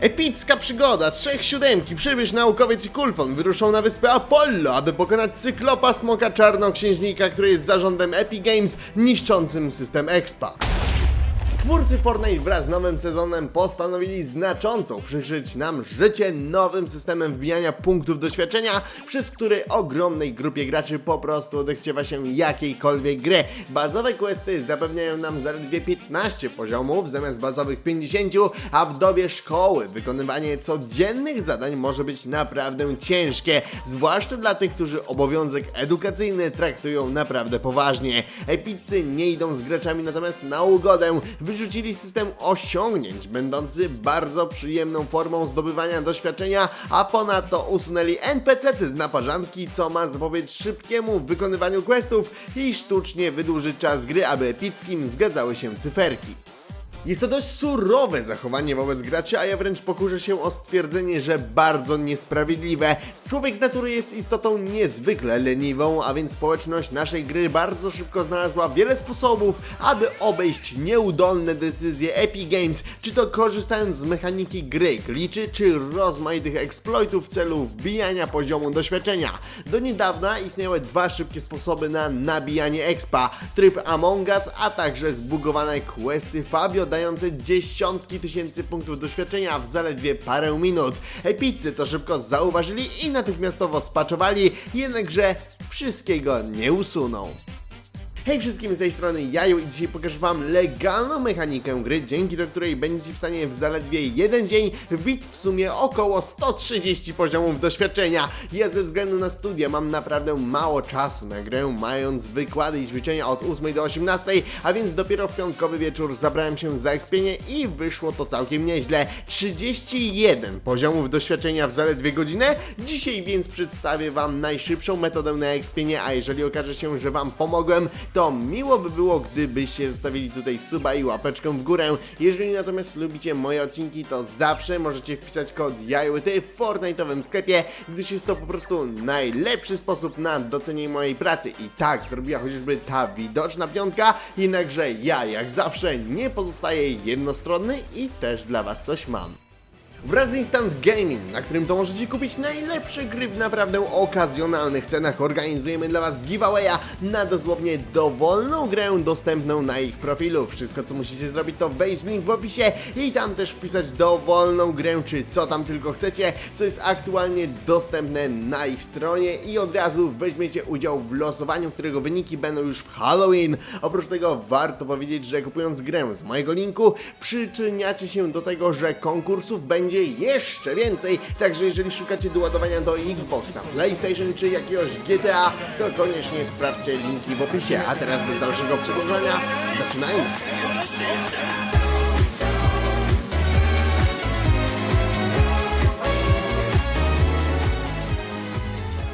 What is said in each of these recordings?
Epicka przygoda, trzech siódemki, przybysz naukowiec i kulfon wyruszą na wyspę Apollo, aby pokonać cyklopa smoka czarnoksiężnika, który jest zarządem Epic Games, niszczącym system Expa. Twórcy Fortnite wraz z nowym sezonem postanowili znacząco przyszczyć nam życie nowym systemem wbijania punktów doświadczenia, przez który ogromnej grupie graczy po prostu odechciewa się jakiejkolwiek gry. Bazowe questy zapewniają nam zaledwie 15 poziomów zamiast bazowych 50, a w dobie szkoły wykonywanie codziennych zadań może być naprawdę ciężkie, zwłaszcza dla tych, którzy obowiązek edukacyjny traktują naprawdę poważnie. Epicy nie idą z graczami natomiast na ugodę, wyrzucili system osiągnięć, będący bardzo przyjemną formą zdobywania doświadczenia, a ponadto usunęli NPC-ty z naparzanki, co ma zapowiedzieć szybkiemu wykonywaniu questów i sztucznie wydłużyć czas gry, aby epickim zgadzały się cyferki. Jest to dość surowe zachowanie wobec graczy, a ja wręcz pokuszę się o stwierdzenie, że bardzo niesprawiedliwe. Człowiek z natury jest istotą niezwykle leniwą, a więc społeczność naszej gry bardzo szybko znalazła wiele sposobów, aby obejść nieudolne decyzje Epic Games, czy to korzystając z mechaniki gry, glitchy, czy rozmaitych exploitów w celu wbijania poziomu doświadczenia. Do niedawna istniały dwa szybkie sposoby na nabijanie expa, tryb Among Us, a także zbugowane questy Fabio dające dziesiątki tysięcy punktów doświadczenia w zaledwie parę minut. Epicy to szybko zauważyli i natychmiastowo spaczowali, jednakże wszystkiego nie usuną. Hej wszystkim z tej strony Jaju i dzisiaj pokażę wam legalną mechanikę gry, dzięki do której będziecie w stanie w zaledwie jeden dzień wbić w sumie około 130 poziomów doświadczenia. Ja ze względu na studia mam naprawdę mało czasu na grę, mając wykłady i ćwiczenia od 8 do 18, a więc dopiero w piątkowy wieczór zabrałem się za ekspienie i wyszło to całkiem nieźle. 31 poziomów doświadczenia w zaledwie godzinę. Dzisiaj więc przedstawię wam najszybszą metodę na ekspienie, a jeżeli okaże się, że wam pomogłem, to miło by było, gdybyście zostawili tutaj suba i łapeczkę w górę. Jeżeli natomiast lubicie moje odcinki, to zawsze możecie wpisać kod JAJUT w Fortnite'owym sklepie, gdyż jest to po prostu najlepszy sposób na docenienie mojej pracy. I tak zrobiła chociażby ta widoczna piątka, jednakże ja jak zawsze nie pozostaję jednostronny i też dla was coś mam. Wraz z Instant Gaming, na którym to możecie kupić najlepsze gry w naprawdę okazjonalnych cenach, organizujemy dla Was giveawaya na dosłownie dowolną grę dostępną na ich profilu. Wszystko co musicie zrobić to wejść w link w opisie i tam też wpisać dowolną grę, czy co tam tylko chcecie, co jest aktualnie dostępne na ich stronie i od razu weźmiecie udział w losowaniu, którego wyniki będą już w Halloween. Oprócz tego warto powiedzieć, że kupując grę z mojego linku przyczyniacie się do tego, że konkursów będzie jeszcze więcej, także jeżeli szukacie doładowania do Xboxa, PlayStation czy jakiegoś GTA, to koniecznie sprawdźcie linki w opisie. A teraz bez dalszego przedłużania, zaczynajmy!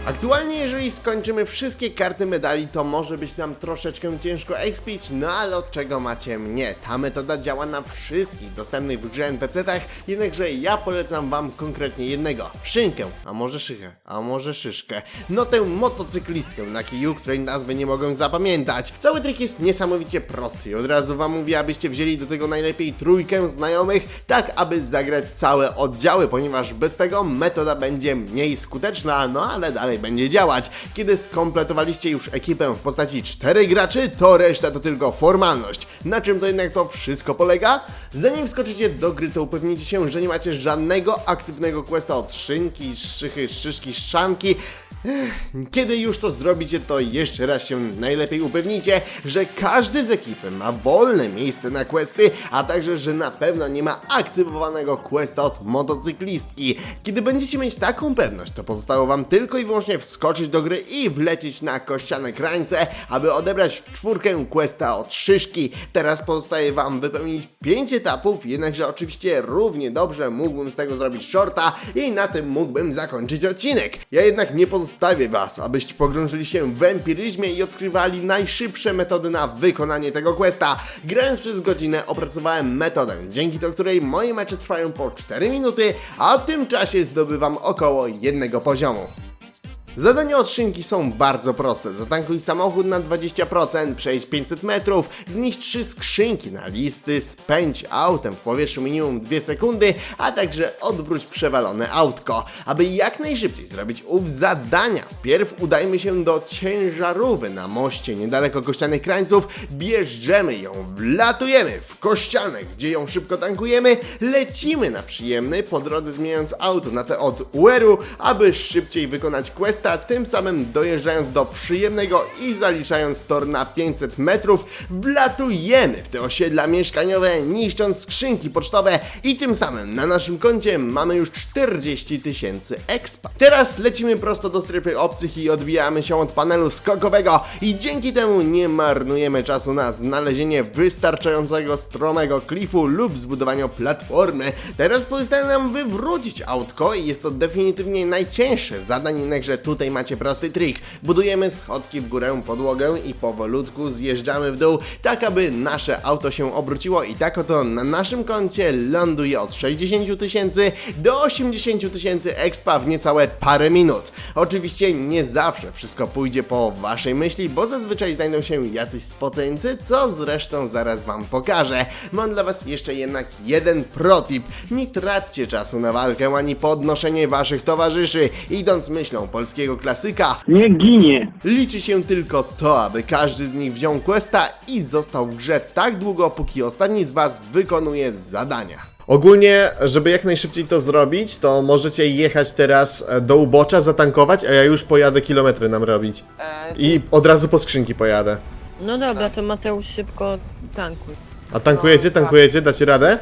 Aktualnie, jeżeli skończymy wszystkie karty medali, to może być nam troszeczkę ciężko expić, no ale od czego macie mnie? Ta metoda działa na wszystkich dostępnych w grze NPC-tach, jednakże ja polecam wam konkretnie jednego. Szynkę, a może szychę, a może szyszkę. No tę motocyklistkę na kiju, której nazwy nie mogę zapamiętać. Cały trik jest niesamowicie prosty i od razu wam mówię, abyście wzięli do tego najlepiej trójkę znajomych, tak aby zagrać całe oddziały, ponieważ bez tego metoda będzie mniej skuteczna, no ale dalej będzie działać. Kiedy skompletowaliście już ekipę w postaci czterech graczy, to reszta to tylko formalność. Na czym to jednak to wszystko polega? Zanim wskoczycie do gry, to upewnijcie się, że nie macie żadnego aktywnego questa od szynki, szychy, szyszki, szanki. Kiedy już to zrobicie, to jeszcze raz się najlepiej upewnijcie, że każdy z ekipy ma wolne miejsce na questy, a także, że na pewno nie ma aktywowanego questa od motocyklistki. Kiedy będziecie mieć taką pewność, to pozostało wam tylko i wyłącznie wskoczyć do gry i wlecieć na kościane krańce, aby odebrać w czwórkę questa od szyszki. Teraz pozostaje wam wypełnić 5 etapów, jednakże oczywiście równie dobrze mógłbym z tego zrobić shorta i na tym mógłbym zakończyć odcinek. Ja jednak nie pozostawię was, abyście pogrążyli się w empiryzmie i odkrywali najszybsze metody na wykonanie tego questa. Grając przez godzinę opracowałem metodę, dzięki do której moje mecze trwają po 4 minuty, a w tym czasie zdobywam około jednego poziomu. Zadania od szynki są bardzo proste. Zatankuj samochód na 20%, przejdź 500 metrów, zniszcz trzy skrzynki na listy, spędź autem w powietrzu minimum 2 sekundy, a także odwróć przewalone autko. Aby jak najszybciej zrobić ów zadania, wpierw udajmy się do ciężarówki na moście niedaleko Kościanych Krańców, bierzemy ją, wlatujemy w Kościane, gdzie ją szybko tankujemy, lecimy na przyjemny, po drodze zmieniając auto na te od UR-u, aby szybciej wykonać tym samym dojeżdżając do przyjemnego i zaliczając tor na 500 metrów, wlatujemy w te osiedla mieszkaniowe, niszcząc skrzynki pocztowe i tym samym na naszym koncie mamy już 40 tysięcy expa. Teraz lecimy prosto do strefy obcych i odbijamy się od panelu skokowego i dzięki temu nie marnujemy czasu na znalezienie wystarczającego stromego klifu lub zbudowanie platformy. Teraz pozostaje nam wywrócić autko i jest to definitywnie najcięższe zadań, jednakże tutaj macie prosty trik. Budujemy schodki w górę, podłogę i powolutku zjeżdżamy w dół, tak aby nasze auto się obróciło i tak oto na naszym koncie ląduje od 60 tysięcy do 80 tysięcy expa w niecałe parę minut. Oczywiście nie zawsze wszystko pójdzie po waszej myśli, bo zazwyczaj znajdą się jacyś spoceńcy, co zresztą zaraz wam pokażę. Mam dla was jeszcze jednak jeden protip. Nie traćcie czasu na walkę ani podnoszenie waszych towarzyszy. Idąc myślą polskiego klasyka, Nie ginie. Liczy się tylko to, aby każdy z nich wziął questa i został w grze tak długo, póki ostatni z was wykonuje zadania. Ogólnie, żeby jak najszybciej to zrobić, to możecie jechać teraz e, do ubocza, zatankować, a ja już pojadę kilometry nam robić. E, I od razu po skrzynki pojadę. No dobra, to Mateusz szybko tankuj. A tankujecie, tankujecie, dacie radę?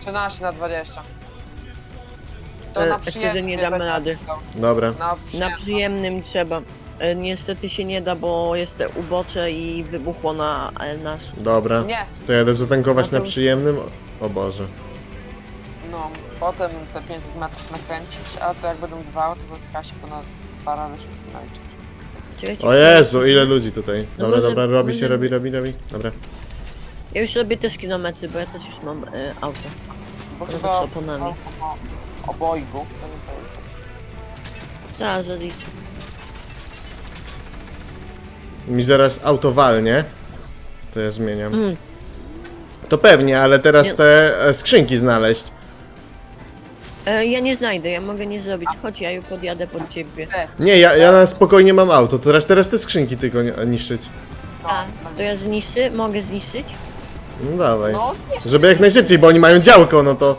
13 na 20. To E, na myślę, że przyjemnie nie damy będę rady. Dobra. Na Na przyjemność. przyjemnym trzeba. E, Niestety się nie da, bo jest te ubocze i wybuchło na e, nasz. Dobra. Nie, To jadę zatankować na przyjemnym. O Boże. no, potem te 500 metrów nakręcić, a to jak będą dwa, to w się ponad dwa razy szybciej naliczyć. Czekajcie, O Jezu, ile ludzi tutaj. No Dobra, może- dobra, robi się, może- robi, robi, robi. Dobra. Ja już robię też kilometry, bo ja też już mam e, auto. Bo Razem chyba z oponami. o, o, obojgu, to nie powiedzieć. Tak, zaliczę. Mi zaraz auto walnie. To ja zmieniam. Mm. To pewnie, ale teraz Nie. te e, skrzynki znaleźć. E, ja nie znajdę, ja mogę nie zrobić. Chodź, ja już podjadę pod ciebie. Te, Nie, ja, ja na spokojnie mam auto. To teraz, teraz te skrzynki tylko ni- niszczyć. no, A, no, to ja zniszczę? Mogę zniszczyć? No dawaj. no, nie, Żeby jak najszybciej, bo oni mają działko, no to...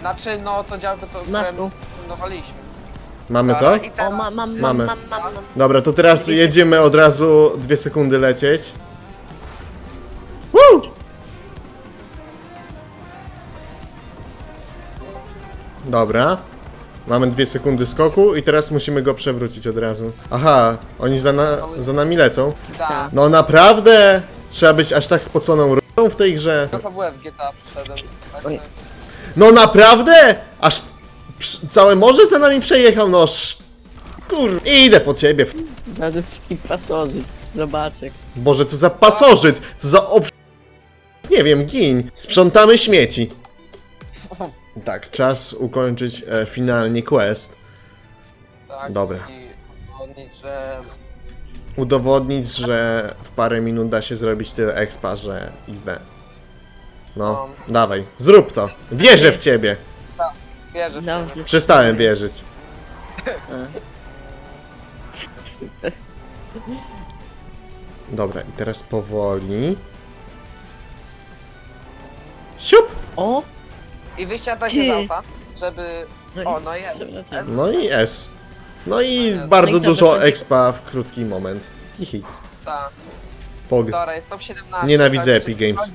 znaczy, no to działko to Masz tu. budowaliśmy. Mamy to? O, ma, mam, mam, Mamy. mam, mam, mam. Dobra, to teraz jedziemy od razu dwie sekundy lecieć. Woo! Dobra. Mamy dwie sekundy skoku i teraz musimy go przewrócić od razu. Aha, oni za, na, za nami lecą. tak. No naprawdę? Trzeba być aż tak spoconą r***ą w tej grze. To fabułę w GTA przeszedłem. Tak, Oj. No naprawdę? Aż całe morze za nami przejechał, no sz... Kur... Idę po ciebie. Zaduszki pasożyt. Zobaczek. Boże, co za pasożyt, co za ob... Nie wiem, gin. Sprzątamy śmieci. Tak, czas ukończyć e, finalnie quest. tak, Dobra. I udowodnić, że Udowodnić, że w parę minut da się zrobić tyle expa, że XD. No, dawaj, zrób to. Wierzę w ciebie. wierzę w Dobrze. siebie. Przestałem wierzyć. Super. Dobra, i teraz powoli. Siup! O! I wysiadać Ty. z auta, żeby... No i- O, no jest. Dobra, tak. No i S. No i No bardzo dużo będzie- expa w krótki moment. Hihi. Tak. Pog. Dobra, jest top 17. Nienawidzę tak, Epic czyli Games. do